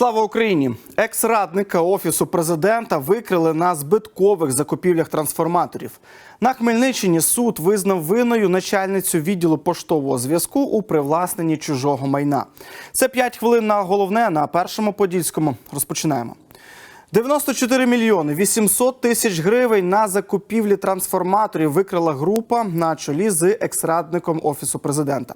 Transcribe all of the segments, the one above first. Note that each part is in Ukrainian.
Слава Україні! Екс-радника офісу президента викрили на збиткових закупівлях трансформаторів. На Хмельниччині суд визнав винною начальницю відділу поштового зв'язку у привласненні чужого майна. Це 5 хвилин на головне на першому подільському. Розпочинаємо. 94 мільйони 800 тисяч гривень на закупівлі трансформаторів викрила група на чолі з екс-радником офісу президента.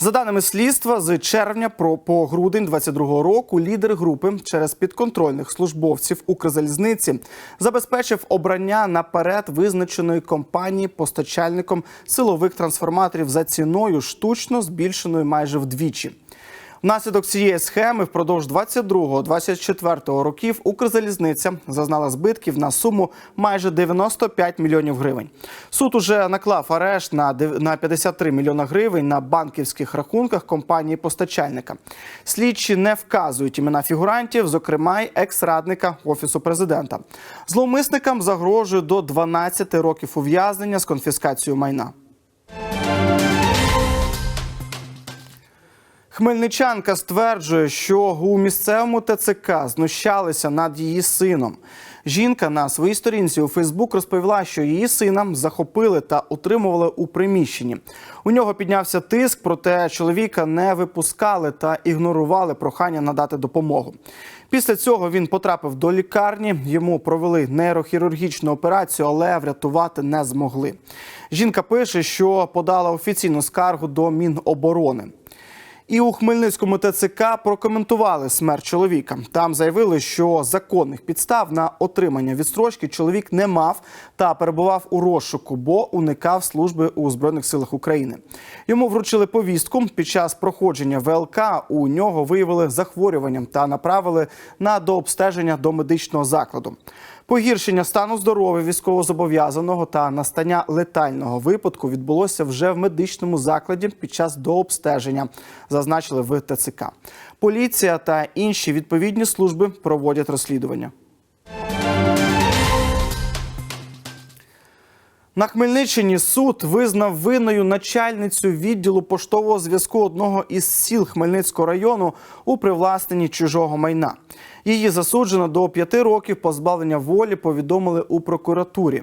За даними слідства, з червня про по грудень 22 року лідер групи через підконтрольних службовців Укрзалізниці забезпечив обрання наперед визначеної компанії постачальником силових трансформаторів за ціною штучно збільшеною майже вдвічі. Внаслідок цієї схеми впродовж 22-24 років Укрзалізниця зазнала збитків на суму майже 95 мільйонів гривень. Суд уже наклав арешт на дев- на 53 мільйона гривень на банківських рахунках компанії постачальника. Слідчі не вказують імена фігурантів, зокрема й екс-радника офісу президента. Зловмисникам загрожує до 12 років ув'язнення з конфіскацією майна. Хмельничанка стверджує, що у місцевому ТЦК знущалися над її сином. Жінка на своїй сторінці у Фейсбук розповіла, що її сина захопили та утримували у приміщенні. У нього піднявся тиск, проте чоловіка не випускали та ігнорували прохання надати допомогу. Після цього він потрапив до лікарні. Йому провели нейрохірургічну операцію, але врятувати не змогли. Жінка пише, що подала офіційну скаргу до Міноборони. І у Хмельницькому ТЦК прокоментували смерть чоловіка. Там заявили, що законних підстав на отримання відстрочки чоловік не мав та перебував у розшуку, бо уникав служби у збройних силах України. Йому вручили повістку. Під час проходження ВЛК у нього виявили захворювання та направили на дообстеження до медичного закладу. Погіршення стану здоров'я військовозобов'язаного та настання летального випадку відбулося вже в медичному закладі під час дообстеження, зазначили в ТЦК. Поліція та інші відповідні служби проводять розслідування. На Хмельниччині суд визнав винною начальницю відділу поштового зв'язку одного із сіл Хмельницького району у привласненні чужого майна. Її засуджено до п'яти років позбавлення волі. Повідомили у прокуратурі.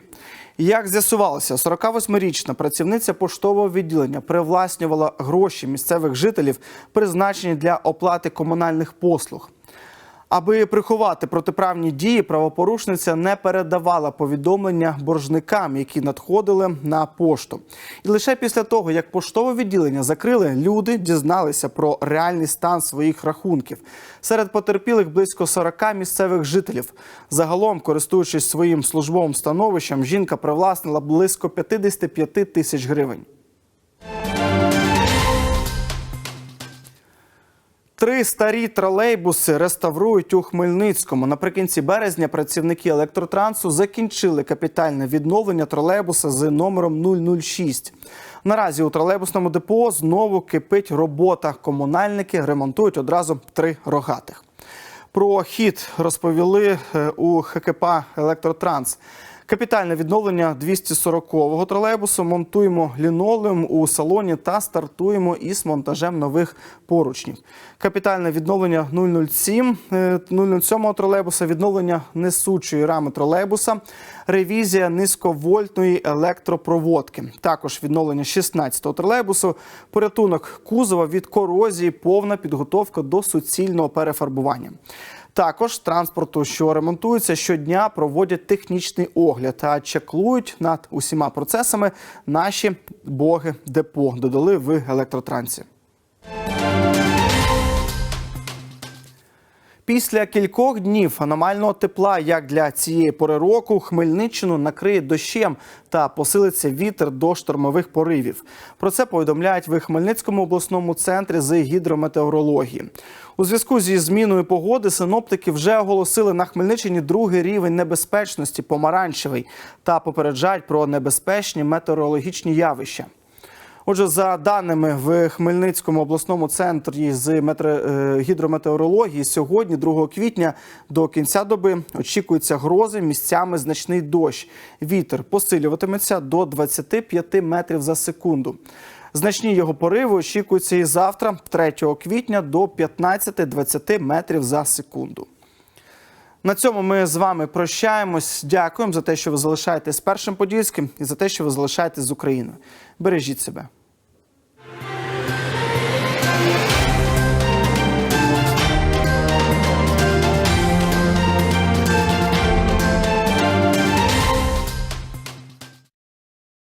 Як з'ясувалося, 48-річна працівниця поштового відділення привласнювала гроші місцевих жителів, призначені для оплати комунальних послуг. Аби приховати протиправні дії, правопорушниця не передавала повідомлення боржникам, які надходили на пошту. І лише після того, як поштове відділення закрили, люди дізналися про реальний стан своїх рахунків. Серед потерпілих близько 40 місцевих жителів. Загалом, користуючись своїм службовим становищем, жінка привласнила близько 55 тисяч гривень. Три старі тролейбуси реставрують у Хмельницькому. Наприкінці березня працівники електротрансу закінчили капітальне відновлення тролейбуса з номером 006. Наразі у тролейбусному депо знову кипить робота. Комунальники ремонтують одразу три рогатих. Про хід розповіли е, у ХКП Електротранс. Капітальне відновлення 240-го тролейбусу. Монтуємо лінолеум у салоні та стартуємо із монтажем нових поручнів. Капітальне відновлення 007, е, 007-го тролейбуса, відновлення несучої рами тролейбуса, ревізія низьковольтної електропроводки. Також відновлення 16-го тролейбусу, порятунок кузова від корозії, повна підготовка до суцільного перефарбування. Також транспорту, що ремонтується щодня, проводять технічний огляд та чеклують над усіма процесами наші боги депо. Додали в електротрансі. Після кількох днів аномального тепла, як для цієї пори року, Хмельниччину накриє дощем та посилиться вітер до штормових поривів. Про це повідомляють в Хмельницькому обласному центрі з гідрометеорології. У зв'язку зі зміною погоди синоптики вже оголосили на Хмельниччині другий рівень небезпечності помаранчевий та попереджають про небезпечні метеорологічні явища. Отже, за даними в Хмельницькому обласному центрі з е, гідрометеорології, сьогодні, 2 квітня, до кінця доби очікуються грози, місцями значний дощ. Вітер посилюватиметься до 25 метрів за секунду. Значні його пориви очікуються і завтра, 3 квітня, до 15-20 метрів за секунду. На цьому ми з вами прощаємось. Дякуємо за те, що ви залишаєтесь з першим подільським і за те, що ви залишаєтесь з Україною. Бережіть себе.